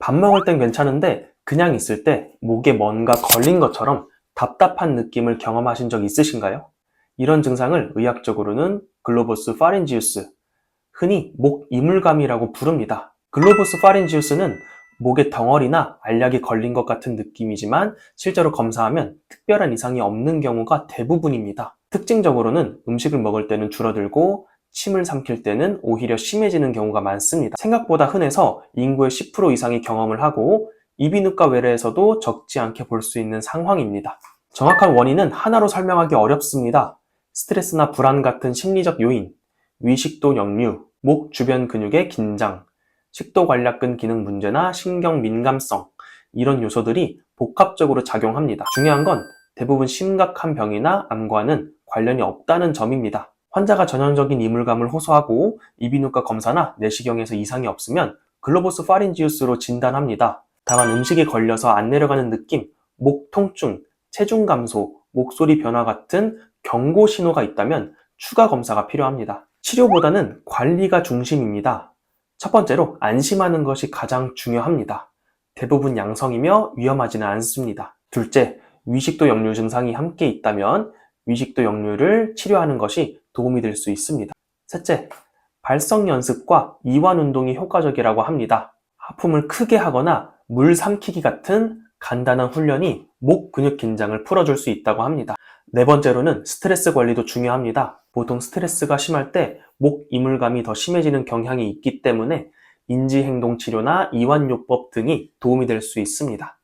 밥 먹을 땐 괜찮은데 그냥 있을 때 목에 뭔가 걸린 것처럼 답답한 느낌을 경험하신 적 있으신가요? 이런 증상을 의학적으로는 글로버스 파렌지우스, 흔히 목 이물감이라고 부릅니다. 글로버스 파렌지우스는 목에 덩어리나 알약이 걸린 것 같은 느낌이지만 실제로 검사하면 특별한 이상이 없는 경우가 대부분입니다. 특징적으로는 음식을 먹을 때는 줄어들고 침을 삼킬 때는 오히려 심해지는 경우가 많습니다. 생각보다 흔해서 인구의 10% 이상이 경험을 하고 이비인후과 외래에서도 적지 않게 볼 수 있는 상황입니다. 정확한 원인은 하나로 설명하기 어렵습니다. 스트레스나 불안 같은 심리적 요인, 위식도 역류, 목 주변 근육의 긴장, 식도 관략근 기능 문제나 신경 민감성, 이런 요소들이 복합적으로 작용합니다. 중요한 건 대부분 심각한 병이나 암과는 관련이 없다는 점입니다. 환자가 전형적인 이물감을 호소하고 이비인후과 검사나 내시경에서 이상이 없으면 글로보스 파린지우스로 진단합니다. 다만 음식에 걸려서 안 내려가는 느낌, 목 통증, 체중 감소, 목소리 변화 같은 경고 신호가 있다면 추가 검사가 필요합니다. 치료보다는 관리가 중심입니다. 첫 번째로 안심하는 것이 가장 중요합니다. 대부분 양성이며 위험하지는 않습니다. 둘째, 위식도 역류 증상이 함께 있다면 위식도 역류를 치료하는 것이 도움이 될 수 있습니다. 셋째, 발성 연습과 이완 운동이 효과적이라고 합니다. 하품을 크게 하거나 물 삼키기 같은 간단한 훈련이 목 근육 긴장을 풀어줄 수 있다고 합니다. 네 번째로는 스트레스 관리도 중요합니다. 보통 스트레스가 심할 때 목 이물감이 더 심해지는 경향이 있기 때문에 인지행동 치료나 이완요법 등이 도움이 될 수 있습니다.